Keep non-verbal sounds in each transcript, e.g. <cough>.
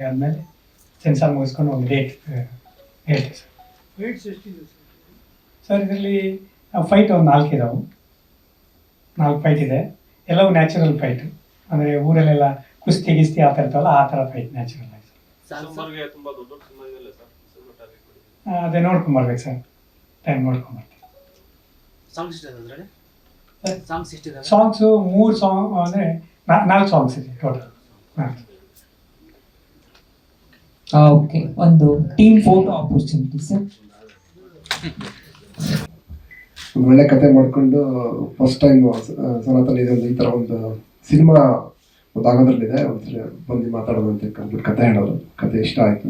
ಆದಮೇಲೆ ಸೆನ್ಸಾರ್ ಮುಗಿಸ್ಕೊಂಡು ಒಂದು ಡೇಟ್ ಹೇಳ್ತೀವಿ ಸರ್ ರೇಟ್ಸ್ ಎಷ್ಟಿದೆ ಸರ್ ಇದರಲ್ಲಿ ಫೈಟ್ ಒಂದು ನಾಲ್ಕು ಇದಾವೆ ನಾಲ್ಕು ಫೈಟ್ ಇದೆ ಎಲ್ಲವೂ ನ್ಯಾಚುರಲ್ ಫೈಟ್ ಅಂದರೆ ಊರಲ್ಲೆಲ್ಲ ಕುಸ್ತಿ ಗಿಸ್ತಿ ಆ ಥರ ಇರ್ತಾವಲ್ಲ ಆ ಥರ ಫೈಟ್ ನ್ಯಾಚುರಲ್ ಆಗಿ ಸರ್ ಅದೇ ನೋಡ್ಕೊಂಬರ್ಬೇಕು ಸರ್ ಟೈಮ್ ನೋಡ್ಕೊಂಬರ್ತೀವಿ ಸಾಂಗ್ಸ್ ಮೂರು ಸಾಂಗ್ ಅಂದರೆ ನಾಲ್ಕು ಸಾಂಗ್ಸ್ ಇದೆ ಟೋಟಲ್ ಹಾಂ ಓಕೆ ಒಂದು ಟೀಮ್ ಫೋಟೋ ಆಪರ್ಚುನಿಟಿ ಸರ್ ಒಳ್ಳೆ ಕತೆ ಮಾಡಿಕೊಂಡು ಫಸ್ಟ್ ಟೈಮ್ ಸನಾತನ ಇದೊಂದು ಈ ಥರ ಒಂದು ಸಿನಿಮಾ ಒಂದು ಆಗೋದ್ರಲ್ಲಿದೆ ಒಂದ್ಸರಿ ಬಂದು ಮಾತಾಡೋದಂತೆ ಕಂಪ್ಲೀಟ್ ಕತೆ ಹೇಳೋದು ಕತೆ ಇಷ್ಟ ಆಯಿತು.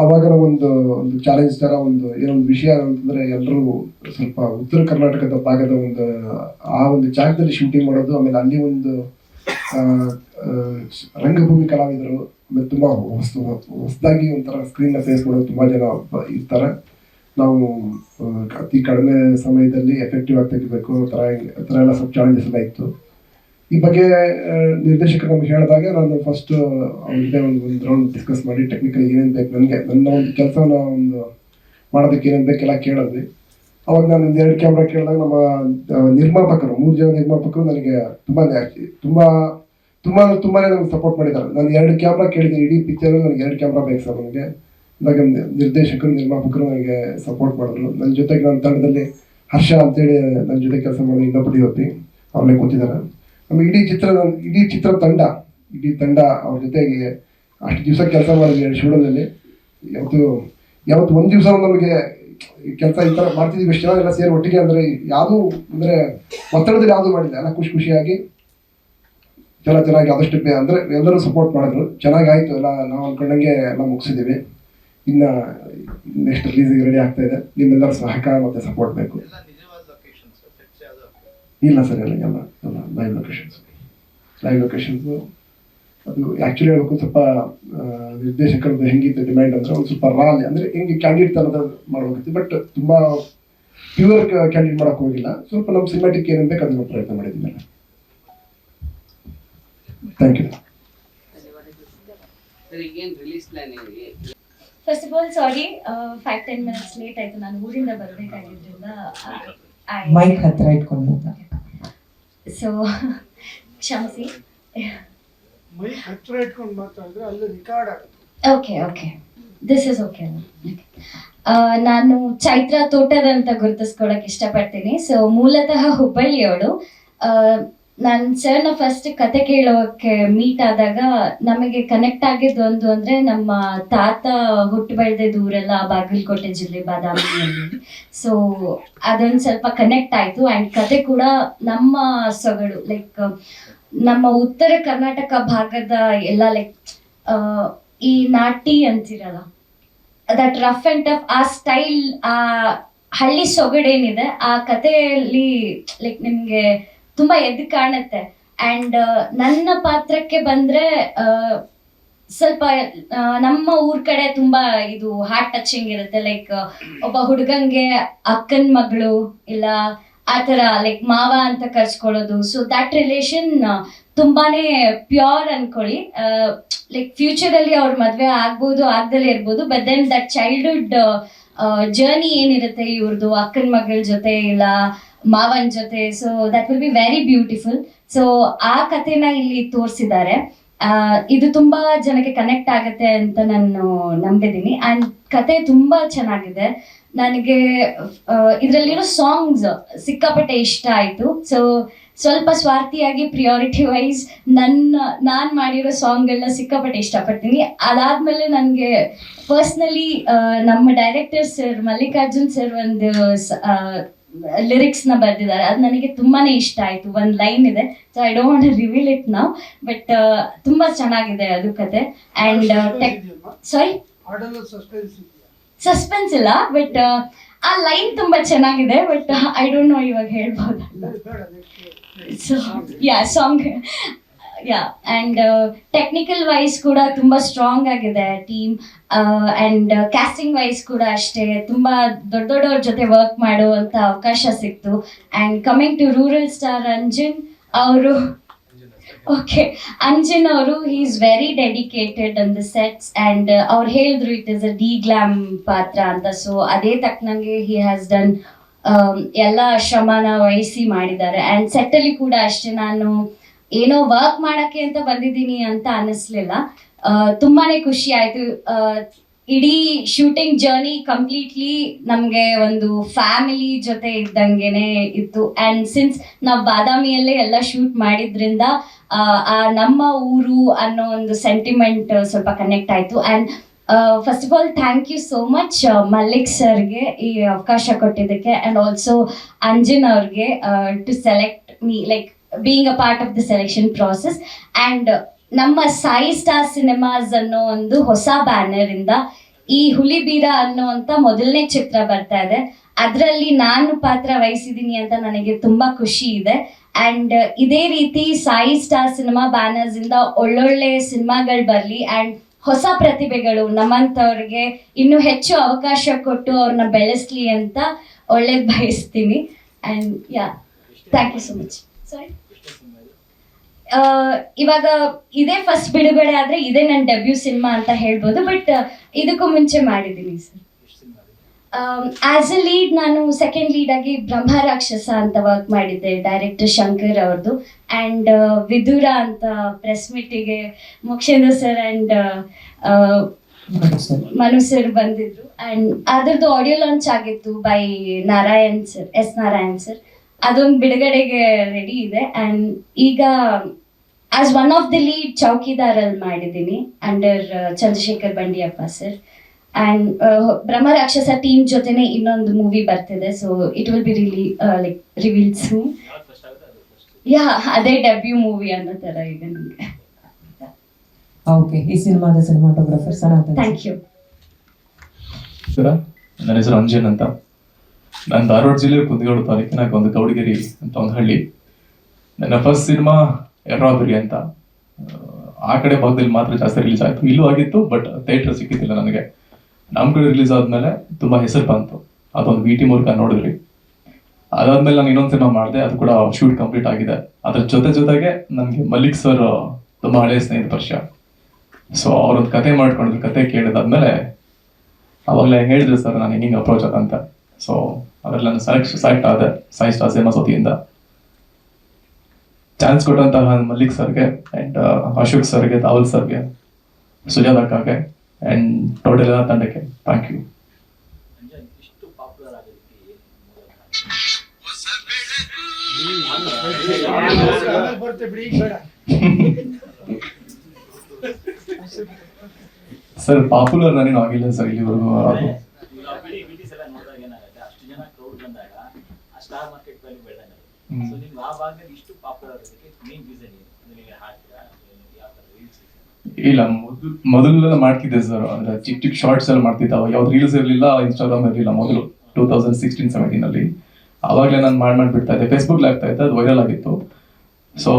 ಆವಾಗ ಒಂದು ಒಂದು ಚಾಲೆಂಜ್ ಥರ ಒಂದು ಏನೊಂದು ವಿಷಯ ಅಂತಂದರೆ ಎಲ್ಲರೂ ಸ್ವಲ್ಪ ಉತ್ತರ ಕರ್ನಾಟಕದ ಭಾಗದ ಒಂದು, ಆ ಒಂದು ಜಾಗದಲ್ಲಿ ಶೂಟಿಂಗ್ ಮಾಡೋದು, ಆಮೇಲೆ ಅಲ್ಲಿ ಒಂದು ರಂಗಭೂಮಿ ಕಲಾವಿದರು ಆಮೇಲೆ ತುಂಬ ಹೊಸ ಹೊಸದಾಗಿ ಒಂಥರ ಸ್ಕ್ರೀನ್ನ ಫೇಸ್ ಮಾಡೋದು ತುಂಬ ಜನ ಇರ್ತಾರೆ. ನಾವು ಅತಿ ಕಡಿಮೆ ಸಮಯದಲ್ಲಿ ಎಫೆಕ್ಟಿವ್ ತೆಗಿಬೇಕು ಆ ಥರ ಆ ಥರ ಎಲ್ಲ ಸ್ವಲ್ಪ ಚಾಲೆಂಜಸ್ ಎಲ್ಲ ಇತ್ತು. ಈ ಬಗ್ಗೆ ನಿರ್ದೇಶಕರು ನಮ್ಗೆ ಹೇಳಿದಾಗ ನಾನು ಫಸ್ಟ್ ಅವ್ರ ಜೊತೆ ಒಂದು ಒಂದು ರೌಂಡ್ ಡಿಸ್ಕಸ್ ಮಾಡಿ ಟೆಕ್ನಿಕಲ್ ಏನೇನು ಬೇಕು ನನಗೆ, ನನ್ನ ಒಂದು ಕೆಲಸನ ಒಂದು ಮಾಡೋದಕ್ಕೆ ಏನೇನು ಬೇಕೆಲ್ಲ ಕೇಳಿದ್ವಿ. ಅವಾಗ ನಾನು ಒಂದು ಎರಡು ಕ್ಯಾಮ್ರಾ ಕೇಳಿದಾಗ ನಮ್ಮ ನಿರ್ಮಾಪಕರು, ಮೂರು ಜನ ನಿರ್ಮಾಪಕರು ನನಗೆ ತುಂಬಾ ತುಂಬ ತುಂಬ ತುಂಬಾ ನನಗೆ ಸಪೋರ್ಟ್ ಮಾಡಿದ್ದಾರೆ. ನಾನು ಎರಡು ಕ್ಯಾಮ್ರಾ ಕೇಳಿದ್ದೀನಿ, ಇಡೀ ಪಿಕ್ಚರ್ ನನಗೆ ಎರಡು ಕ್ಯಾಮ್ರಾ ಬೇಕು ಸರ್ ನನಗೆ. ಇವಾಗ ನಿರ್ದೇಶಕರು, ನಿರ್ಮಾಪಕರು ನನಗೆ ಸಪೋರ್ಟ್ ಮಾಡಿದ್ರು. ನನ್ನ ಜೊತೆಗೆ ನನ್ನ ತಂಡದಲ್ಲಿ ಹರ್ಷ ಅಂತೇಳಿ ನನ್ನ ಜೊತೆ ಕೆಲಸ ಮಾಡಿದ ಇನ್ನೊಬ್ಬ ಡಿ ಅವ್ರನ್ನೇ ಕೂತಿದ್ದಾರೆ. ನಮ್ಮ ಇಡೀ ಚಿತ್ರ ಇಡೀ ಚಿತ್ರ ತಂಡ, ಇಡೀ ತಂಡ ಅವ್ರ ಜೊತೆಗೆ ಅಷ್ಟು ದಿವಸ ಕೆಲಸ ಮಾಡಿದ್ವಿ ಶಿವಡಲ್ಲಿ ಯಾವತ್ತು ಯಾವತ್ತು ಒಂದು ದಿವಸ ನಮಗೆ ಕೆಲಸ ಈ ಥರ ಮಾಡ್ತಿದ್ವಿ ಎಷ್ಟು ಜನ ಎಲ್ಲ ಸೇರಿ ಒಟ್ಟಿಗೆ ಅಂದರೆ ಯಾವುದೂ ಅಂದರೆ ಒತ್ತಡದಲ್ಲಿ ಯಾವುದೂ ಮಾಡಿಲ್ಲ. ಎಲ್ಲ ಖುಷಿ ಖುಷಿಯಾಗಿ ಚೆನ್ನಾಗಿ ಚೆನ್ನಾಗಿ ಆದಷ್ಟು ಅಂದರೆ ಎಲ್ಲರೂ ಸಪೋರ್ಟ್ ಮಾಡಿದ್ರು. ಚೆನ್ನಾಗಾಯಿತು ಎಲ್ಲ ನಾವು ಅಂದ್ಕೊಂಡಂಗೆ ಎಲ್ಲ ಮುಗಿಸಿದ್ದೀವಿ ಇನ್ನು ನೆಕ್ಸ್ಟ್ ರಿಲೀಸಿಗೆ ರೆಡಿ ಆಗ್ತಾ ಇದೆ. ನಿಮ್ಮೆಲ್ಲರ ಸಹಕಾರ ಮತ್ತು ಸಪೋರ್ಟ್ ಬೇಕು. ಎಲ್ಲ ಇಲ್ಲ ಸರ್ ಎಲ್ಲ ಎಲ್ಲ ಎಲ್ಲ ಲೈವ್ ಲೊಕೇಶನ್ಸ್ ಲೈವ್ ಲೊಕೇಶನ್ಸು ಅದು ಆ್ಯಕ್ಚುಲಿ ಹೇಳಬೇಕು ಸ್ವಲ್ಪ ನಿರ್ದೇಶಕರದ್ದು ಹೆಂಗಿತ್ತು ಡಿಮ್ಯಾಂಡ್ ಅಂದರೆ ಒಂದು ಸ್ವಲ್ಪ ರಾಲ್ ಅಂದರೆ ಹೆಂಗೆ ಕ್ಯಾಂಡಿಡೇಟ್ ಥರದ ಮಾಡಬೇಕಿತ್ತು. ಬಟ್ ತುಂಬ ಪ್ಯೂರ್ ಕ್ಯಾಂಡಿಡೇಟ್ ಮಾಡೋಕ್ಕೆ ಹೋಗಿಲ್ಲ. ಸ್ವಲ್ಪ ನಮ್ಮ ಸಿನಿಮಾಟಿಕ್ ಏನೇನು ಬೇಕು ಅದನ್ನು ಪ್ರಯತ್ನ ಮಾಡಿದ್ದೀವಿ. Thank you first of all sorry five ten minutes late ಆಯ್ತು. ನಾನು ಊರಿಂದ ಬರಬೇಕಾಗಿದ್ದರಿಂದ ಮೈಕ್ ಹತ್ರ ಇಟ್ಕೊಂಡು ಸೊ <laughs> ಕ್ಷಮಿಸಿ. ಮೈಕ್ ಹತ್ರ ಇಟ್ಕೊಂಡು ಮಾತಾಡಿದ್ರೆ ಅಲ್ಲಿ ರೆಕಾರ್ಡ್ ಆಗುತ್ತೆ. Okay okay this is okay ನಾನು ಚೈತ್ರ ತೋಟದ ಅಂತ ಗುರುತಿಸ್ಕೊಳಕ್ ಇಷ್ಟಪಡ್ತೀನಿ. ಸೊ ಮೂಲತಃ ಹುಬ್ಬಳ್ಳಿಯವಳು ನಾನು ಸರ್ನ ಫಸ್ಟ್ ಕತೆ ಕೇಳೋಕೆ ಮೀಟ್ ಆದಾಗ ನಮಗೆ ಕನೆಕ್ಟ್ ಆಗಿದ್ದು ಒಂದು ಅಂದ್ರೆ ನಮ್ಮ ತಾತ ಹುಟ್ಟು ಬೆಳೆದ ದೂರೆಲ್ಲ ಬಾಗಲಕೋಟೆ ಜಿಲ್ಲೆ ಬಾದಾಮಿಯಲ್ಲಿ. ಸೊ ಅದೊಂದ್ ಸ್ವಲ್ಪ ಕನೆಕ್ಟ್ ಆಯ್ತು. ಅಂಡ್ ಕತೆ ಕೂಡ ನಮ್ಮ ಸೊಗಡು ಲೈಕ್ ನಮ್ಮ ಉತ್ತರ ಕರ್ನಾಟಕ ಭಾಗದ ಎಲ್ಲ ಲೈಕ್ ಈ ನಾಟಿ ಅಂತಿರಲ್ಲ ದಟ್ ರಫ್ ಅಂಡ್ ಟಫ್ ಆ ಸ್ಟೈಲ್ ಆ ಹಳ್ಳಿ ಸೊಗಡೇನಿದೆ, ಆ ಕಥೆಯಲ್ಲಿ ಲೈಕ್ ನಿಮ್ಗೆ ತುಂಬಾ ಎದ್ದು ಕಾಣುತ್ತೆ. ಅಂಡ್ ನನ್ನ ಪಾತ್ರಕ್ಕೆ ಬಂದ್ರೆ ಸ್ವಲ್ಪ ನಮ್ಮ ಊರ್ ಕಡೆ ತುಂಬಾ ಇದು ಹಾರ್ಟ್ ಟಚಿಂಗ್ ಇರುತ್ತೆ. ಲೈಕ್ ಒಬ್ಬ ಹುಡುಗಂಗೆ ಅಕ್ಕನ್ ಮಗಳು ಇಲ್ಲ ಆ ತರ ಲೈಕ್ ಮಾವ ಅಂತ ಕರ್ಸ್ಕೊಳ್ಳೋದು. ಸೊ ದಟ್ ರಿಲೇಷನ್ ತುಂಬಾನೇ ಪ್ಯೂರ್ ಅನ್ಕೊಳ್ಳಿ. ಲೈಕ್ ಫ್ಯೂಚರ್ ಅಲ್ಲಿ ಅವ್ರ ಮದ್ವೆ ಆಗ್ಬೋದು, ಆಗ್ದಲೇ ಇರ್ಬೋದು. But then that childhood journey ಏನಿರುತ್ತೆ ಇವ್ರದ್ದು ಅಕ್ಕನ ಮಗಳ ಜೊತೆ ಇಲ್ಲ ಮಾವನ್ ಜೊತೆ so that will be very beautiful so ಆ ಕಥೆನ ಇಲ್ಲಿ ತೋರಿಸಿದ್ದಾರೆ. ಇದು ತುಂಬಾ ಜನಕ್ಕೆ ಕನೆಕ್ಟ್ ಆಗುತ್ತೆ ಅಂತ ನಾನು ನಂಬಿದ್ದೀನಿ. ಅಂಡ್ ಕತೆ ತುಂಬಾ ಚೆನ್ನಾಗಿದೆ. ನನಗೆ ಇದರಲ್ಲಿರೋ ಸಾಂಗ್ಸ್ ಸಿಕ್ಕಾಪಟ್ಟೆ ಇಷ್ಟ ಆಯ್ತು. ಸೊ ಸ್ವಲ್ಪ ಸ್ವಾರ್ಥಿಯಾಗಿ ಪ್ರಿಯಾರಿಟಿ ವೈಸ್ ನನ್ನ, ನಾನು ಮಾಡಿರೋ ಸಾಂಗ್ಗಳನ್ನ ಸಿಕ್ಕಾಪಟ್ಟೆ ಇಷ್ಟಪಡ್ತೀನಿ. ಅದಾದ್ಮೇಲೆ ನನಗೆ ಪರ್ಸ್ನಲಿ ನಮ್ಮ ಡೈರೆಕ್ಟರ್ ಸರ್ ಮಲ್ಲಿಕಾರ್ಜುನ್ ಸರ್ ಒಂದು ಲಿರಿಕ್ಸ್ನ ಬರೆದಿದ್ದಾರೆ. ಅದು ನನಗೆ ತುಂಬಾನೇ ಇಷ್ಟ ಆಯಿತು. ಒಂದು ಲೈನ್ ಇದೆ. So I don't reveal it ನಾವ್ ಬಟ್ ತುಂಬ ಚೆನ್ನಾಗಿದೆ ಅದು ಕತೆ. ಆ್ಯಂಡ್ ಟೆಕ್ ಸಾರಿ ಸಸ್ಪೆನ್ಸ್ ಇಲ್ಲ ಬಟ್ ಆ ಲೈನ್ ತುಂಬಾ ಚೆನ್ನಾಗಿದೆ ಬಟ್ ಐ ಡೋಂಟ್ ನೋ ಇವಾಗ ಹೇಳ್ಬೋದಲ್ಲ so yeah song yeah and technical wise ಕೂಡ ತುಂಬ ಸ್ಟ್ರಾಂಗ್ ಆಗಿದೆ ಟೀಮ್ ಅಂಡ್ ಕ್ಯಾಸ್ಟಿಂಗ್ ವೈಸ್ ಕೂಡ ಅಷ್ಟೇ ತುಂಬ ದೊಡ್ಡ ದೊಡ್ಡವ್ರ ಜೊತೆ ವರ್ಕ್ ಮಾಡುವಂಥ ಅವಕಾಶ ಸಿಕ್ತು. And coming to rural star Anjan ಅವರು ಓಕೆ ಅಂಜನ್ ಅವರು he is very dedicated on the sets and ಅವ್ರು ಹೇಳಿದ್ರು it is a de glam ಪಾತ್ರ ಅಂತ. ಸೊ ಅದೇ ತಕ್ಕನಂಗೆ ಹಿ ಹ್ಯಾಸ್ ಡನ್ ಎಲ್ಲ ಶ್ರಮನ ವಹಿಸಿ ಮಾಡಿದ್ದಾರೆ. ಆ್ಯಂಡ್ ಸೆಟ್ಟಲ್ಲಿ ಕೂಡ ಅಷ್ಟೇ ನಾನು ಏನೋ ವರ್ಕ್ ಮಾಡಕ್ಕೆ ಅಂತ ಬಂದಿದ್ದೀನಿ ಅಂತ ಅನ್ನಿಸ್ಲಿಲ್ಲ. ತುಂಬಾನೇ ಖುಷಿ ಆಯ್ತು. ಇಡೀ ಶೂಟಿಂಗ್ ಜರ್ನಿ ಕಂಪ್ಲೀಟ್ಲಿ ನಮಗೆ ಒಂದು ಫ್ಯಾಮಿಲಿ ಜೊತೆ ಇದ್ದಂಗೆನೆ ಇತ್ತು. ಆ್ಯಂಡ್ ಸಿನ್ಸ್ ನಾವು ಬಾದಾಮಿಯಲ್ಲೇ ಎಲ್ಲ ಶೂಟ್ ಮಾಡಿದ್ರಿಂದ, ಆ ನಮ್ಮ ಊರು ಅನ್ನೋ ಒಂದು ಸೆಂಟಿಮೆಂಟ್ ಸ್ವಲ್ಪ ಕನೆಕ್ಟ್ ಆಯಿತು. And first of all thank you so much Mallik ಸರ್ಗೆ ಈ ಅವಕಾಶ ಕೊಟ್ಟಿದ್ದಕ್ಕೆ. ಆ್ಯಂಡ್ ಆಲ್ಸೋ ಅಂಜನ್ ಅವ್ರಿಗೆ to select me like being a part of the selection process and ನಮ್ಮ ಸಾಯಿ ಸ್ಟಾರ್ ಸಿನಿಮಾಸ್ ಅನ್ನೋ ಒಂದು ಹೊಸ ಬ್ಯಾನರ್ ಇಂದ ಈ ಹುಲಿಬೀರ ಅನ್ನುವಂತ ಮೊದಲನೇ ಚಿತ್ರ ಬರ್ತಾ ಇದೆ. ಅದರಲ್ಲಿ ನಾನು ಪಾತ್ರ ವಹಿಸಿದ್ದೀನಿ ಅಂತ ನನಗೆ ತುಂಬಾ ಖುಷಿ ಇದೆ. ಅಂಡ್ ಇದೇ ರೀತಿ ಸಾಯಿ ಸ್ಟಾರ್ ಸಿನಿಮಾ ಬ್ಯಾನರ್ಸ್ ಇಂದ ಒಳ್ಳೊಳ್ಳೆ ಸಿನಿಮಾಗಳು ಬರಲಿ ಅಂಡ್ ಹೊಸ ಪ್ರತಿಭೆಗಳು ನಮ್ಮಂಥವ್ರಿಗೆ ಇನ್ನೂ ಹೆಚ್ಚು ಅವಕಾಶ ಕೊಟ್ಟು ಅವ್ರನ್ನ ಬೆಳೆಸ್ಲಿ ಅಂತ ಒಳ್ಳೇದು ಬಯಸ್ತೀನಿ. And yeah thank you so much ಇವಾಗ ಇದೇ ಫಸ್ಟ್ ಬಿಡುಗಡೆ ಆದ್ರೆ ಇದೇ ನನ್ನ ಡೆಬ್ಯೂ ಸಿನಿಮಾ ಅಂತ ಹೇಳ್ಬೋದು ಬಟ್ ಇದಕ್ಕೂ ಮುಂಚೆ ಮಾಡಿದ್ದೀನಿ ಸರ್ ಆಸ್ ಅ ಲೀಡ್ ನಾನು ಸೆಕೆಂಡ್ ಲೀಡ್ ಆಗಿ ಬ್ರಹ್ಮ ರಾಕ್ಷಸ ಅಂತ ವರ್ಕ್ ಮಾಡಿದ್ದೆ ಡೈರೆಕ್ಟರ್ ಶಂಕರ್ ಅವ್ರದ್ದು ಅಂಡ್ ವಿದುರ ಅಂತ press ಮೀಟಿಗೆ Mokshendra sir and Manu sir ಬಂದಿದ್ರು. ಅಂಡ್ ಅದರದ್ದು ಆಡಿಯೋ ಲಾಂಚ್ ಆಗಿತ್ತು by Narayan sir S Narayan sir ಅದೊಂದು ಬಿಡುಗಡೆಗೆ ರೆಡಿ ಇದೆ. ಅಂಡ್ ಈಗ as one of the lead ಚೌಕಿದಾರಲ್ಲಿ ಮಾಡಿದ್ದೀನಿ under Chandrashekhar Bandiyappa sir and Brahma Rakshasa team ಜೊತೆನೆ ಇನ್ನೊಂದು ಮೂವಿ ಬರ್ತಿದೆ. So it will be really like reveal soon yeah ಅದೇ debut movie ಅನ್ನೋ ತರ ಇದೆ ನನಗೆ ಓಕೆ ಈ ಸಿನಿಮಾದ cinematographer Sanatan thank you sir ನನ್ನ ಹೆಸರು ಅಂಜನ್ ಅಂತ. ನಾನು ಧಾರವಾಡ ಜಿಲ್ಲೆ ಕುಂದಗೋಡು ತಾಲೂಕಿನ ಒಂದು ಕೌಡಿಗೆರಿ ಅಂತ ಒಂದು ಹಳ್ಳಿ. ನನ್ನ ಫಸ್ಟ್ ಸಿನಿಮಾ ಎರ್ರಾಬರಿ ಅಂತ. ಆ, ಕಡೆ ಭಾಗದಲ್ಲಿ ಮಾತ್ರ ಜಾಸ್ತಿ ರಿಲೀಸ್ ಆಯಿತು. ಇಲ್ಲೂ ಆಗಿತ್ತು ಬಟ್ ಥಿಯೇಟರ್ ಸಿಕ್ಕಿದ್ದಿಲ್ಲ ನನಗೆ. ನಮ್ಮ ಕಡೆ ರಿಲೀಸ್ ಆದ್ಮೇಲೆ ತುಂಬಾ ಹೆಸರು ಬಂತು. ಅದೊಂದು ವಿ ಟಿ ಮೂಲಕ ನೋಡಿದ್ರಿ. ಅದಾದ್ಮೇಲೆ ನಾನು ಇನ್ನೊಂದು ಸಿನಿಮಾ ಮಾಡಿದೆ ಅದು ಕೂಡ ಶೂಟ್ ಕಂಪ್ಲೀಟ್ ಆಗಿದೆ. ಅದ್ರ ಜೊತೆ ಜೊತೆಗೆ ನನಗೆ ಮಲ್ಲಿಕ್ ಸರ್ ತುಂಬಾ ಹಳೆಯ ಸ್ನೇಹಿತ ಪರಿಚಯ ಸೊ ಅವರೊಂದು ಕತೆ ಮಾಡ್ಕೊಂಡ್ರು ಕತೆ ಕೇಳಿದಾದ್ಮೇಲೆ ಅವಾಗಲೇ ಹೇಳಿದ್ರು ಸರ್ ನಾನು ಹೆಂಗೆ ಅಪ್ರೋಚ್ ಅಂತ ಸೊ ಅದರಲ್ಲಿ ನಾನು ಸೆಲೆಕ್ಟ್ ಸೆಲೆಕ್ಟ್ ಆದೆ ಸಾಯಿ ಸ್ಟಾರ್ ಸಿನಿಮಾ ವತಿಯಿಂದ ಚಾನ್ಸ್ ಕೊಟ್ಟಂತಹ ಮಲ್ಲಿಕ್ ಸರ್ಗೆ ಅಂಡ್ ಅಶೋಕ್ ಸರ್ಗೆ ದಾವಲ್ ಸರ್ಗೆ ಸುಜಾತ ಅಕ್ಕಗೆ ಅಂಡ್ ಟೋಟಲ್ ಎಲ್ಲ ತಂಡಕ್ಕೆ. ಥ್ಯಾಂಕ್ ಯು ಸರ್ ಪಾಪ್ಯುಲರ್ ನಾನೇನು ಆಗಿಲ್ಲ ಸರ್ ಇಲ್ಲಿವರೆಗೂ ಅದು ಬಿಡಿ ಬಿಡಿಸ್ ಎಲ್ಲ ನೋಡಿದಾಗ ಏನಾಗುತ್ತೆ ಅಷ್ಟು ಜನ ಕ್ರೌಡ್ ಬಂದಾಗ ಆ ಸ್ಟಾರ್ ಮಾರ್ಕೆಟ್ ವ್ಯಾಲ್ಯೂ ಬೆಳೆದಂಗೆ ಹ್ಮ್. ಸೊ ನಿಮ್ಗೆ ಆ ಭಾಗದಲ್ಲಿ ಇಷ್ಟು ಪಾಪ್ಯುಲರ್ ಆಗೋದಕ್ಕೆ ಮೇನ್ ರೀಸನ್ ಏನು? ಯಾವ ಥರ ರೀಲ್ಸ್ ಇಲ್ಲ ಮೊದಲು ಮೊದಲೆಲ್ಲ ಮಾಡ್ತಿದ್ದೆ ಸರ್ ಅಂದ್ರೆ ಚಿಕ್ಕ ಚಿಕ್ಕ ಶಾರ್ಟ್ಸ್ ಎಲ್ಲ ಮಾಡ್ತಿದ್ದೆ ಅವಾಗ ಯಾವ್ದು ರೀಲ್ಸ್ ಇರಲಿಲ್ಲ ಇನ್ಸ್ಟಾಗ್ರಾಮ್ ಇರಲಿಲ್ಲ ಮೊದಲು ಟೂ ತೌಸಂಡ್ ಸಿಕ್ಸ್ಟೀನ್ ಸೆವೆಂಟೀನ್ ಅಲ್ಲಿ. ಅವಾಗಲೇ ನಾನು ಮಾಡಿ ಮಾಡ್ಬಿಡ್ತಾ ಇದ್ದೆ. ಫೇಸ್ಬುಕ್ ಆಗ್ತಾ ಇತ್ತು ಅದು ವೈರಲ್ ಆಗಿತ್ತು. ಸೊ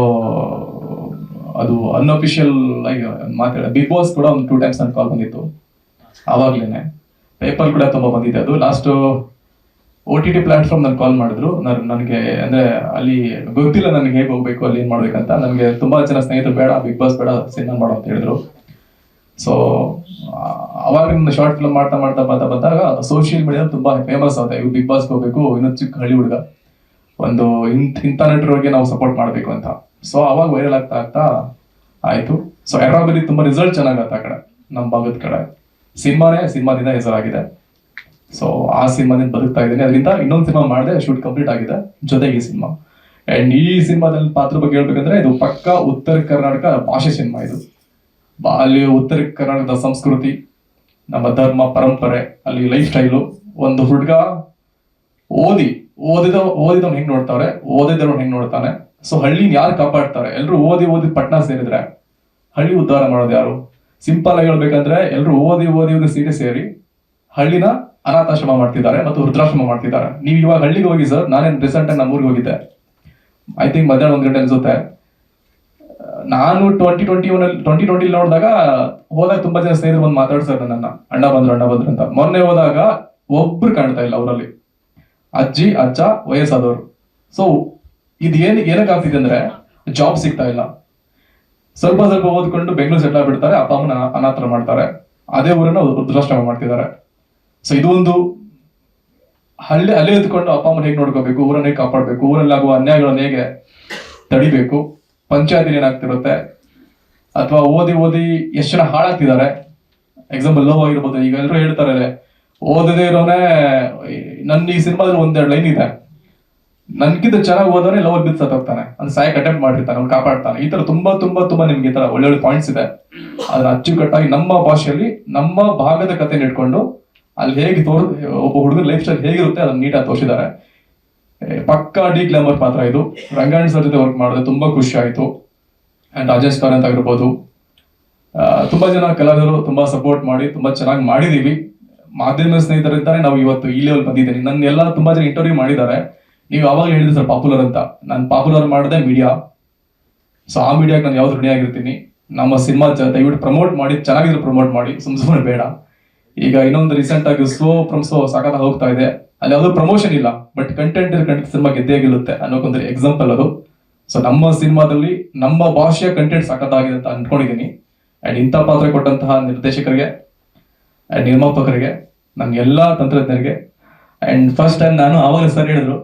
ಅದು ಅನ್ಅಫಿಷಿಯಲ್ ಆಗಿ ಮಾತಾಡ ಬಿಗ್ ಬಾಸ್ ಕೂಡ ಒಂದು ಟೂ ಟೈಮ್ಸ್ ನನ್ನ ಕಾಲ್ ಬಂದಿತ್ತು. ಆವಾಗಲೇ ಪೇಪರ್ ಕೂಡ ತುಂಬಾ ಬಂದಿದೆ. ಅದು last O T T platform ನಾನು ಕಾಲ್ ಮಾಡಿದ್ರು. ನಾನು, ನನಗೆ, ಅಂದ್ರೆ ಅಲ್ಲಿ ಗೊತ್ತಿಲ್ಲ ನನಗೆ ಹೇಗೆ ಹೋಗ್ಬೇಕು, ಅಲ್ಲಿ ಏನ್ ಮಾಡ್ಬೇಕಂತ. ನನಗೆ ತುಂಬಾ ಜನ ಸ್ನೇಹಿತರು, ಬೇಡ ಬಿಗ್ ಬಾಸ್ ಬೇಡ, ಸಿನಿಮಾ ಮಾಡೋ ಅಂತ ಹೇಳಿದ್ರು. ಸೊ ಅವಾಗ ನನ್ನ ಶಾರ್ಟ್ ಫಿಲ್ಮ್ ಮಾಡ್ತಾ ಮಾಡ್ತಾ ಬರ್ತಾ ಬಂದಾಗ ಸೋಷಿಯಲ್ ಮೀಡಿಯಾ ತುಂಬಾ ಫೇಮಸ್ ಆಗುತ್ತೆ. ಇವ್ ಬಿಗ್ ಬಾಸ್ ಹೋಗ್ಬೇಕು ಇನ್ನೊಂದು ಚಿಕ್ಕ ಹಳ್ಳಿ ಹುಡುಗ. ಒಂದು ಇಂಥ ನಟರಿಗೆ ನಾವು ಸಪೋರ್ಟ್ ಮಾಡಬೇಕು ಅಂತ. ಸೊ ಅವಾಗ ವೈರಲ್ ಆಗ್ತಾ ಆಗ್ತಾ ಆಯ್ತು. ಸೊ ಎರ್ರಾಬರಿ ತುಂಬಾ ರಿಸಲ್ಟ್ ಚೆನ್ನಾಗತ್ತೆ ಆ ಕಡೆ ನಮ್ಮ ಭಾಗದ ಕಡೆ. ಸಿನಿಮಾನೇ ಸಿನಿಮಾದಿಂದ ಹೆಸರಾಗಿದೆ. ಸೊ ಆ ಸಿನಿಮಾದಿಂದ ಬದುಕ್ತಾ ಇದ್ದೀನಿ. ಅದರಿಂದ ಇನ್ನೊಂದು ಸಿನಿಮಾ ಮಾಡಿದೆ, ಶೂಟ್ ಕಂಪ್ಲೀಟ್ ಆಗಿದೆ. ಜೊತೆಗೆ ಈ ಸಿನಿಮಾ. ಅಂಡ್ ಈ ಸಿನಿಮಾದಲ್ಲಿ ಪಾತ್ರ ಬಗ್ಗೆ ಹೇಳ್ಬೇಕಂದ್ರೆ, ಇದು ಪಕ್ಕ ಉತ್ತರ ಕರ್ನಾಟಕ ಭಾಷೆ ಸಿನಿಮಾ ಇದು. ಅಲ್ಲಿ ಉತ್ತರ ಕರ್ನಾಟಕದ ಸಂಸ್ಕೃತಿ, ನಮ್ಮ ಧರ್ಮ, ಪರಂಪರೆ, ಅಲ್ಲಿ ಲೈಫ್ ಸ್ಟೈಲು ಒಂದು ಹುಡುಗ ಓದಿ, ಓದಿದ, ಓದಿದವ್ನು ಹೆಂಗ್ ನೋಡ್ತಾರೆ ಓದಿದವ್ನು ಹೆಂಗ್ ನೋಡ್ತಾನೆ? ಸೊ ಹಳ್ಳಿನ ಯಾರು ಕಾಪಾಡ್ತಾರೆ? ಎಲ್ಲರೂ ಓದಿ ಓದಿ ಪಟ್ನಾ ಸೇರಿದ್ರೆ. ಹಳ್ಳಿ ಉದ್ಧಾರ ಮಾಡೋದು ಯಾರು? ಸಿಂಪಲ್ ಆಗಿ ಹೇಳ್ಬೇಕಂದ್ರೆ ಎಲ್ಲರೂ ಓದಿ ಓದಿ ಓದಿ ಸೀರೆ ಸೇರಿ ಹಳ್ಳಿನ ಅನಾಥಾಶ್ರಮ ಮಾಡ್ತಿದ್ದಾರೆ ಮತ್ತು ವೃದ್ಧಾಶ್ರಮ ಮಾಡ್ತಿದ್ದಾರೆ. ನೀವು ಇವಾಗ ಹಳ್ಳಿಗೆ ಹೋಗಿ ಸರ್, ನಾನೇನು ರೀಸೆಂಟ್ ಆಗಿ ನಮ್ಮ ಊರಿಗೆ ಹೋಗಿದ್ದೆ. ಐ ಥಿಂಕ್ ಮಧ್ಯಾಹ್ನ ಒಂದು ಗಂಟೆ ಅನ್ಸುತ್ತೆ. ನಾನು ಟ್ವೆಂಟಿ ಟ್ವೆಂಟಿ ಒನ್ ಅಲ್ಲಿ ಟ್ವೆಂಟಿ ಟ್ವೆಂಟಿ ನೋಡಿದಾಗ ಹೋದಾಗ ತುಂಬಾ ಜನ ಸ್ನೇಹಿತರು ಬಂದು ಮಾತಾಡ್ತಾರೆ ನನ್ನ ಅಣ್ಣ ಬಂದ್ರು ಅಣ್ಣ ಬಂದ್ರು ಅಂತ. ಮೊನ್ನೆ ಹೋದಾಗ ಒಬ್ರು ಕಾಣ್ತಾ ಇಲ್ಲ ಅವರಲ್ಲಿ ಅಜ್ಜಿ, ಅಜ್ಜ, ವಯಸ್ಸಾದವರು. ಸೊ ಇದು ಏನ್ ಏನಕ್ಕೆ ಆಗ್ತಿದೆ ಅಂದ್ರೆ ಜಾಬ್ ಸಿಗ್ತಾ ಇಲ್ಲ. ಸ್ವಲ್ಪ ಸ್ವಲ್ಪ ಓದ್ಕೊಂಡು ಬೆಂಗಳೂರು ಸೆಟ್ಲ್ ಆಗ್ಬಿಡ್ತಾರೆ. ಅಪ್ಪ, ಅಮ್ಮನ ಅನಾಥರ ಮಾಡ್ತಾರೆ. ಅದೇ ಊರನ್ನ ವೃದ್ಧಾಶ್ರಮ ಮಾಡ್ತಿದ್ದಾರೆ. ಸೊ ಇದು ಒಂದು ಹಳ್ಳಿ ಅಲ್ಲೇ ಇದ್ಕೊಂಡು ಅಪ್ಪ ಅಮ್ಮನ ಹೇಗೆ ನೋಡ್ಕೋಬೇಕು? ಊರನ್ನ ಹೇಗೆ ಕಾಪಾಡಬೇಕು? ಊರಲ್ಲಿ ಆಗುವ ಅನ್ಯಾಯಗಳನ್ನ ಹೇಗೆ ತಡಿಬೇಕು? ಪಂಚಾಯತಿ ಏನಾಗ್ತಿರುತ್ತೆ? ಅಥವಾ ಓದಿ ಓದಿ ಎಷ್ಟು ಜನ ಹಾಳಾಗ್ತಿದ್ದಾರೆ? ಎಕ್ಸಾಂಪಲ್ ಲವ್ ಆಗಿರ್ಬೋದು ಈಗ ಎಲ್ಲರೂ ಹೇಳ್ತಾರೆ ಓದದೇ ಇರೋನೇ ನನ್ನ ಈ ಸಿನಿಮಾದಲ್ಲಿ ಒಂದೆರಡು ಲೈನ್ ಇದೆ. ನನ್ಗಿಂತ ಚೆನ್ನಾಗಿ ಓದೋನೆ ಲವ್ ಬಿದ್ದು ಸತ್ತೋಗ್ತಾನೆ. ಅಂದ್ರೆ ಸಾಯಕ್ ಅಟೆಂಪ್ಟ್ ಮಾಡಿರ್ತಾನೆ, ಅವ್ನು ಕಾಪಾಡ್ತಾನೆ. ಈ ತರ ತುಂಬಾ ತುಂಬಾ ತುಂಬಾ ನಿಮ್ಗೆ ಈ ತರ ಒಳ್ಳೊಳ್ಳೆ ಪಾಯಿಂಟ್ಸ್ ಇದೆ. ಅದನ್ನ ಅಚ್ಚುಕಟ್ಟಾಗಿ ನಮ್ಮ ಭಾಷೆಯಲ್ಲಿ, ನಮ್ಮ ಭಾಗದ ಕಥೆನ ಇಟ್ಕೊಂಡು ಅಲ್ಲಿ ಹೇಗೆ ತೋರ್ ಒಬ್ಬ ಹುಡುಗರ ಲೈಫ್ ಸ್ಟೈಲ್ ಹೇಗಿರುತ್ತೆ ಅದನ್ನ ನೀಟಾಗಿ ತೋರಿಸಿದ್ದಾರೆ. ಪಕ್ಕಾ ಡಿ ಗ್ಲಾಮರ್ ಪಾತ್ರ ಇದು. ರಂಗಾಯಣ ಸರ್ ಜೊತೆ ವರ್ಕ್ ಮಾಡಿದ್ರೆ ತುಂಬಾ ಖುಷಿ ಆಯಿತು. ಅಂಡ್ ರಾಜೇಶ್ ಕಾರ್ ಅಂತ ಆಗಿರ್ಬೋದು. ತುಂಬಾ ಜನ ಕಲಾವಿದರು ತುಂಬಾ ಸಪೋರ್ಟ್ ಮಾಡಿ, ತುಂಬಾ ಚೆನ್ನಾಗಿ ಮಾಡಿದೀವಿ. ಮಾಧ್ಯಮ ಸ್ನೇಹಿತರಿದ್ದಾರೆ ನಾವು ಇವತ್ತು ಈ ಲೆವೆಲ್ ಬಂದಿದ್ದೀನಿ. ನನ್ನ ಎಲ್ಲ ತುಂಬಾ ಜನ ಇಂಟರ್ವ್ಯೂ ಮಾಡಿದ್ದಾರೆ. ನೀವು ಯಾವಾಗ ಹೇಳಿದ್ರೆ ಸರ್ ಪಾಪ್ಯುಲರ್ ಅಂತ? ನಾನು ಪಾಪ್ಯುಲರ್ ಮಾಡಿದೆ ಮೀಡಿಯಾ ಸೊ ಆ ಮೀಡಿಯಾಗ ನಾನು ಯಾವ್ದು ಋಣಿಯಾಗಿರ್ತೀನಿ ನಮ್ಮ ಸಿನಿಮಾ ದಯವಿಟ್ಟು ಪ್ರಮೋಟ್ ಮಾಡಿ, ಚೆನ್ನಾಗಿದ್ರೆ ಪ್ರಮೋಟ್ ಮಾಡಿ. ಸುಮ್ ಸುಮ್ಮನೆ ಬೇಡ. ಈಗ ಇನ್ನೊಂದು ರೀಸೆಂಟ್ ಆಗಿ ಸ್ಲೋ ಫ್ರಮ್ ಸ್ಲೋ ಸಾಕಾಗ ಹೋಗ್ತಾ ಇದೆ. ಅಲ್ಲಿ ಯಾವ್ದು ಪ್ರಮೋಷನ್ ಇಲ್ಲ ಬಟ್ ಕಂಟೆಂಟ್ ಕಂಟೆಂಟ್ ಸಿನಿಮಾ ಗೆದ್ದೇ ಗೆಲ್ಲುತ್ತೆ ಅನ್ನೋಕೊಂದು ಎಕ್ಸಾಂಪಲ್ ಅದು. ಸೊ ನಮ್ಮ ಸಿನಿಮಾದಲ್ಲಿ ನಮ್ಮ ಭಾಷೆಯ ಕಂಟೆಂಟ್ ಸಾಕತ್ತಾಗಿದೆ ಅಂತ ಅನ್ಕೊಂಡಿದ್ದೀನಿ ಅಂಡ್ ಇಂಥ ಪಾತ್ರ ಕೊಟ್ಟಂತಹ ನಿರ್ದೇಶಕರಿಗೆ ಅಂಡ್ ನಿರ್ಮಾಪಕರಿಗೆ ನನ್ನ ಎಲ್ಲಾ ತಂತ್ರಜ್ಞರಿಗೆ ಅಂಡ್ ಫಸ್ಟ್ ಟೈಮ್ ನಾನು ಆವಾಗ ಸರ್ ಹೇಳಿದ್ರು,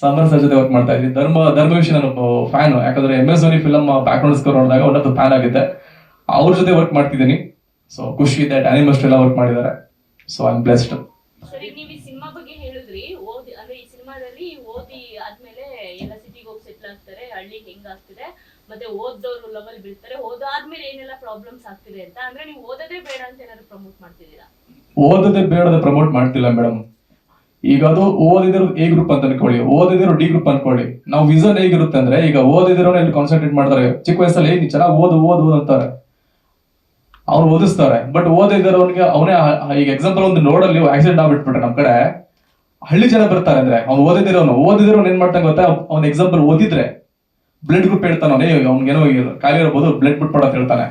ಸಾಂಬಾರ್ ಸರ್ ಜೊತೆ ವರ್ಕ್ ಮಾಡ್ತಾ ಇದ್ದೀನಿ. ಧರ್ಮ ಧರ್ಮ ವಿಷಯ ನಾನು ಫ್ಯಾನ್ ಯಾಕಂದ್ರೆ M S Dhoni film background score ನೋಡಿದಾಗ ಒನ್ ಫ್ಯಾನ್ ಆಗಿದ್ದೆ. ಅವ್ರ ಜೊತೆ ವರ್ಕ್ ಮಾಡ್ತಿದ್ದೀನಿ. ಸೊ ಖುಷಿ ಇದೆ. ಡ್ಯಾನಿ ಮಸ್ಟ್ ಎಲ್ಲ ವರ್ಕ್ ಮಾಡಿದ್ದಾರೆ. ಸೊ ಐ ಆಮ್ ಬ್ಲೆಸ್ಡ್ ಸರಿ ನೀವು ಈ ಸಿನಿಮಾ ಬಗ್ಗೆ ಹೇಳಿದ್ರಿ. ಓದಿ ಅಂದ್ರೆ ಈ ಸಿನಿಮಾದಲ್ಲಿ ಓದಿ ಆದ್ಮೇಲೆ ಎಲ್ಲ ಸಿಟಿಗೆ ಹೋಗಿ ಸೆಟ್ಲ್ ಆಗ್ತಾರೆ. ಹಳ್ಳಿ ಹೆಂಗ್ ಆಗ್ತಿದೆ? ಮತ್ತೆ ಓದ್ದವ್ರು ಲೆವೆಲ್ ಬೀಳ್ತಾರೆ. ಓದಾದ್ಮೇಲೆ ಏನೆಲ್ಲ ಪ್ರಾಬ್ಲಮ್ಸ್ ಆಗ್ತಿದೆ ಅಂತ. ಅಂದ್ರೆ ನೀವು ಓದೋದೇ ಬೇಡ ಅಂತ ಏನಾದ್ರು ಪ್ರಮೋಟ್ ಮಾಡ್ತಿದ್ದೀರಾ? ಓದದೆ ಬೇಡದ ಪ್ರಮೋಟ್ ಮಾಡ್ತಿಲ್ಲ ಮೇಡಮ್ ಈಗ ಅದು ಓದಿದ್ರು ಎ ಗ್ರೂಪ್ ಅಂತ ಅನ್ಕೊಳ್ಳಿ. ಓದಿದ್ರು ಡಿ ಗ್ರೂಪ್ ಅನ್ಕೊಳ್ಳಿ. ನಾವು ವಿಸನ್ ಹೇಗಿರುತ್ತೆ ಅಂದ್ರೆ ಈಗ ಓದಿದ್ರು ಇಲ್ಲಿ ಕಾನ್ಸಂಟ್ರೇಟ್ ಮಾಡ್ತಾರೆ. ಚಿಕ್ಕ ವಯಸ್ಸಲ್ಲಿ ಚೆನ್ನಾಗಿ ಓದು ಓದು ಓದು ಅಂತಾರೆ. ಅವ್ರು ಓದಿಸ್ತಾರೆ. ಬಟ್ ಓದಿರೋನಿಗೆ ಅವನೇ ಈಗ ಎಕ್ಸಾಂಪಲ್ ಒಂದು ನೋಡಲ್ಲಿ ಆಕ್ಸಿಡೆಂಟ್ ಆಗ್ಬಿಟ್ಬಿಟ್ರೆ ನಮ್ ಕಡೆ ಹಳ್ಳಿ ಜನ ಬರ್ತಾರೆ ಅಂದ್ರೆ ಅವ್ನು ಓದಿದಿರೋನು ಓದಿದಿರೋನು ಏನ್ ಮಾಡ್ತಾನೆ ಗೊತ್ತಾ? ಅವ್ನ ಎಕ್ಸಾಂಪಲ್ ಓದಿದ್ರೆ ಬ್ಲಡ್ ಗ್ರೂಪ್ ಹೇಳ್ತಾನೆ ಅವನೇ ಅವ್ನಿಗೇನೋ ಖಾಲಿ ಇರ್ಬೋದು ಬ್ಲಡ್ ಗ್ರೂಪ್ ಅಂತ ಹೇಳ್ತಾನೆ.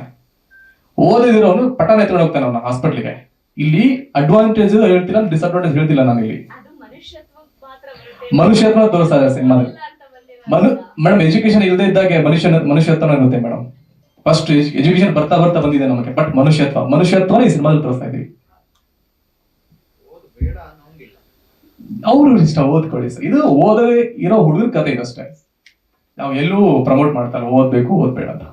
ಓದಿದಿರೋನು ಪಟಾನ ಎತ್ಕೊಂಡು ಹೋಗ್ತಾನೆ ಅವನ ಹಾಸ್ಪಿಟ್ಲಿಗೆ ಇಲ್ಲಿ ಅಡ್ವಾಂಟೇಜ್ ಹೇಳ್ತಿಲ್ಲ ಡಿಸ್ಅಡ್ವಾಂಟೇಜ್ ಹೇಳ್ತಿಲ್ಲ ನಾನು ಇಲ್ಲಿ ಮನುಷ್ಯತ್ವ ಮಾತ್ರ ಬರುತ್ತೆ. ಮನುಷ್ಯತ್ವ ತೋರಿಸ್ತಾ ಇದೆ ಸಿನಿಮಾದಲ್ಲಿ. ಇಲ್ಲ ಮನು ಮೇಡಮ್ ಎಜುಕೇಶನ್ ಇಲ್ಲದೆ ಇದ್ದಾಗೆ ಮನುಷ್ಯನ ಮನುಷ್ಯತ್ವ ಇರುತ್ತೆ ಮೇಡಮ್ ಫಸ್ಟ್ ಎಜುಕೇಶನ್ ಬರ್ತಾ ಬರ್ತಾ ಬಂದಿದೆ ನಮಗೆ ಬಟ್ ಮನುಷ್ಯತ್ವ ಮನುಷ್ಯತ್ವ ಈ ಸಿನಿಮಾದಲ್ಲಿ ತೋರಿಸ್ತಾ ಇದೀವಿ ಅವ್ರವ್ರ ಇಷ್ಟ ಓದ್ಕೊಳ್ಳಿ ಸರ್. ಇದು ಓದದೆ ಇರೋ ಹುಡುಗರ ಕತೆ ಇದಷ್ಟೇ ನಾವು ಎಲ್ಲೂ ಪ್ರಮೋಟ್ ಮಾಡ್ತಾರೆ ಓದ್ಬೇಕು ಓದ್ಬೇಡ ಅಂತ.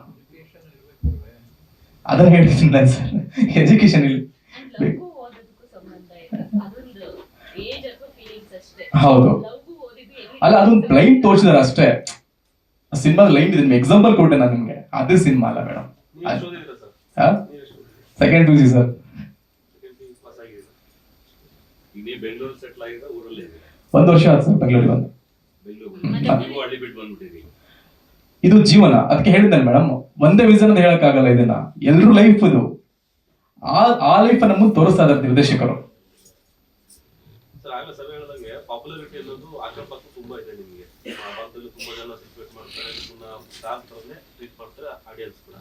ಅದನ್ನ ಹೇಳ್ತಿಲ್ಲ ಸರ್. ಎಜುಕೇಶನ್ ಇಲ್ಲಿ ಹೌದು. ಅಲ್ಲ ಅದೊಂದು ಬ್ಲೈಂಡ್ ತೋರಿಸಿದಾರೆ ಅಷ್ಟೇ. ಸಿನಿಮಾದ ಲೈನ್ ಇದೆ ಎಕ್ಸಾಂಪಲ್ ಕೊಟ್ಟೆ ನಾನು ನಿಮ್ಗೆ. ಅದೇ ಸಿನಿಮಾ ಅಲ್ಲ madam second P C sir? ಒಂದ್ ಬೆಂಗಳೂರು ಸೆಟ್ಲ್ ಆಗಿದೆ ಊರಲ್ಲೇ ಇದೆ. ಒಂದು ವರ್ಷ ಆಯ್ತು ಸರ್ ಬೆಂಗಳೂರಿಗೆ ಬಂದು. ಇದು ಜೀವನ. ಅದಕ್ಕೆ ಹೇಳಿದ್ದೆ ಮೇಡಮ್ ಒಂದೇ ವಿಷನ್ ಅಂತ ಹೇಳಕ್ಕಾಗಲ್ಲ ಇದನ್ನ. ಎಲ್ರೂ ಲೈಫ್ ಇದು. ಆ ಆ ಲೈಫ್ ನಮ್ಮನ್ನು ತೋರಿಸ್ತಾ ಇದ್ದಾರೆ ನಿರ್ದೇಶಕರು ಸರ್ ಆಗಲೇ ಸರ್ ಹೇಳ್ದಂಗೆ ಪಾಪ್ಯುಲಾರಿಟಿ ಅನ್ನೋದು ಅಕ್ಕಪಕ್ಕ ತುಂಬಾ ಇದೆ ನಿಮಗೆ ಆ ಭಾಗದಲ್ಲಿ ತುಂಬಾ ಜನ ಮಾಡ್ತಾರೆ ನಿಮ್ಮನ್ನ ಸ್ಟಾರ್ ತರನೇ ಟ್ರೀಟ್ ಮಾಡ್ತಾರೆ ಆಡಿಯನ್ಸ್ ಕೂಡ.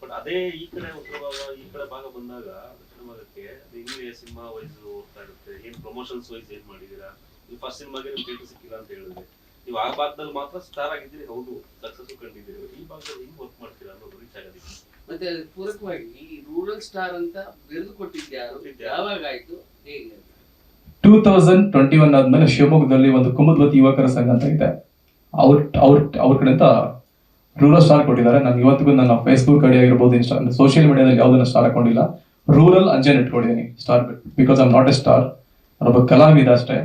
ಬಟ್ ಅದೇ ಈ ಕಡೆ ಉತ್ತರ ಭಾಗ ಈ ಕಡೆ ಭಾಗ ಬಂದಾಗ ದಕ್ಷಿಣ ಭಾಗಕ್ಕೆ ಹೆಂಗೆ ಸಿನಿಮಾ ವೈಸ್ ಹೋಗ್ತಾ ಇರುತ್ತೆ. ಏನ್ ಪ್ರಮೋಷನ್ಸ್ ವೈಸ್ ಏನ್ ಮಾಡಿದೀರಾ? ನೀವು ಫಸ್ಟ್ ಸಿನಿಮಾಗೆ ನಿಮ್ಗೆ ಟ್ರೀಟ್ ಸಿಕ್ಕಿಲ್ಲ ಅಂತ ಹೇಳಿದ್ರೆ. ನೀವು ಆ ಭಾಗದಲ್ಲಿ ಮಾತ್ರ ಸ್ಟಾರ್ ಆಗಿದ್ದೀರಿ ಹೌದು ಸಕ್ಸಸ್ ಕಂಡಿದ್ದೀರಿ. ಈ ಭಾಗದಲ್ಲಿ ಹೆಂಗ್ ವರ್ಕ್ ಮಾಡ್ತೀರಾ ಅನ್ನೋದು ರೀಚ್ ಆಗೋದಕ್ಕೆ ಮತ್ತೆ ಅದಕ್ಕೆ ಪೂರಕವಾಗಿ ಈ ರೂರಲ್ ಸ್ಟಾರ್ ಅಂತ ಬಿರುದು ಕೊಟ್ಟಿದ್ಯಾರು ಯಾವಾಗ ಆಯ್ತು? ಹೇಗೆ? ಟೂ ತೌಸಂಡ್ ಟ್ವೆಂಟಿ ಒನ್ ಆದ್ಮೇಲೆ ಶಿವಮೊಗ್ಗದಲ್ಲಿ ಒಂದು ಕುಮದ್ವತಿ ಯುವಕರ ಸಂಘ ಅಂತ ಇದೆ. ಅವ್ರ ಅವ್ರ ಅವ್ರ ಕಡೆಯಿಂದ ರೂರಲ್ ಸ್ಟಾರ್ ಕೊಟ್ಟಿದ್ದಾರೆ. ನಾನು ಇವತ್ತಿಗೂ ನನ್ನ ಫೇಸ್ಬುಕ್ ಕಡೆ ಆಗಿರ್ಬೋದು ಇನ್ಸ್ಟಾ ಸೋಷಿಯಲ್ ಮೀಡಿಯಾದಲ್ಲಿ ಯಾವುದನ್ನ ಸ್ಟಾರ್ ಹಾಕೊಂಡಿಲ್ಲ. ರೂರಲ್ ಅಂಜನ್ ಇಟ್ಕೊಂಡಿದ್ದೀನಿ star because I'm not a star ಒಬ್ಬ ಕಲಾವಿದ ಅಷ್ಟೇ.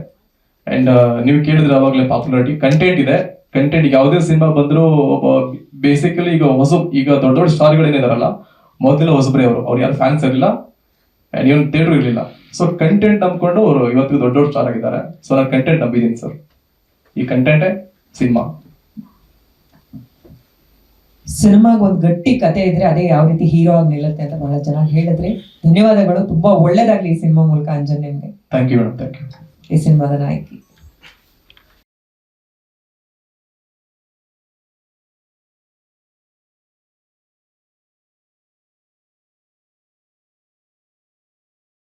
ಅಂಡ್ ನೀವು ಕೇಳಿದ್ರೆ ಅವಾಗಲೇ ಪಾಪ್ಯುಲಾರಿಟಿ ಕಂಟೆಂಟ್ ಇದೆ. ಕಂಟೆಂಟ್ ಯಾವುದೇ ಸಿನಿಮಾ ಬಂದರೂ ಒಬ್ಬ ಬೇಸಿಕಲಿ ಈಗ ಹೊಸ, ಈಗ ದೊಡ್ಡ ದೊಡ್ಡ ಸ್ಟಾರ್ಗಳೇನಿದಾರಲ್ಲ ಮೊದಲ ಹೊಸಬ್ರೆ ಅವರು. ಅವ್ರು ಯಾರು ಫ್ಯಾನ್ಸ್ ಇರಲಿಲ್ಲ. ಅಂಡ್ ಇವನ್ ಥಿಯೇಟರ್ ಇರಲಿಲ್ಲ. ಸೊ ಕಂಟೆಂಟ್ ನಂಬ್ಕೊಂಡು ಅವರು ಇವತ್ತಿಗೂ ದೊಡ್ಡ ದೊಡ್ಡ ಸ್ಟಾರ್ ಆಗಿದ್ದಾರೆ. ಸೊ ನಾನು ಕಂಟೆಂಟ್ ನಂಬಿದ್ದೀನಿ ಸರ್ ಈ ಕಂಟೆಂಟೇ ಸಿನಿಮಾ? ಸಿನಿಮಾಗ ಒಂದು ಗಟ್ಟಿ ಕತೆ ಇದ್ರೆ ಅದೇ ಯಾವ ರೀತಿ ಹೀರೋ ಆಗಿ ನಿಲ್ಲುತ್ತೆ ಅಂತ ಬಹಳ ಜನ ಹೇಳಿದ್ರೆ. ಧನ್ಯವಾದಗಳು. ತುಂಬಾ ಒಳ್ಳೇದಾಗ್ಲಿ ಈ ಸಿನಿಮಾ ಮೂಲಕ ಅಂಜನ್ ನಿಮ್ಗೆ. Thank you madam thank you ಈ ಸಿನಿಮಾದ ನಾಯಕಿ.